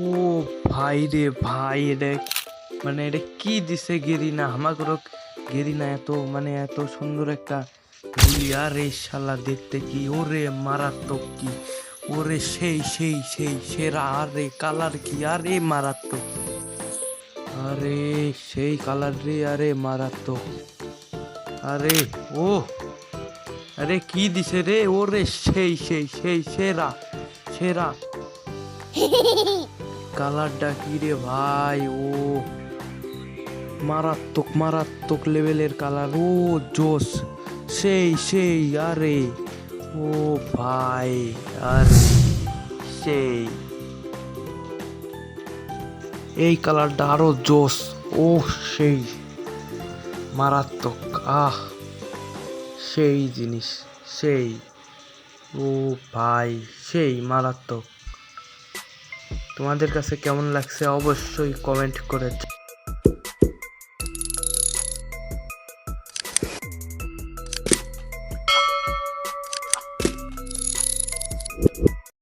ও ভাই রে ভাই, এটা মানে এটা কি দিছে গেরিনা? আমাকে গেরিনা এত মানে এত সুন্দর একটা গুলি আরে শালা দেখতে কি? ওরে মারাত্মক কি? ওরে সেই সেই সেই সেরা, আরে কালার কি? আরে মারাত্মক। আরে সেই কালার রে, আরে মারাত্মক। আরে, ও, আরে কি দিছে রে? ওরে সেই সেই সেই সেরা সেরা। কালারটা কি রে ভাই? ও, মারাত্মক মারাত্মক লেভেলের কালার। ও জোস সেই সেই, আরে। ও ভাই, আরে। সেই। এই কালারটা আরও জোস ও, সেই। মারাত্মক, আহ। সেই জিনিস, সেই। ও ভাই, সেই, মারাত্মক। তোমাদের কাছে কেমন লাগছে অবশ্যই কমেন্ট করে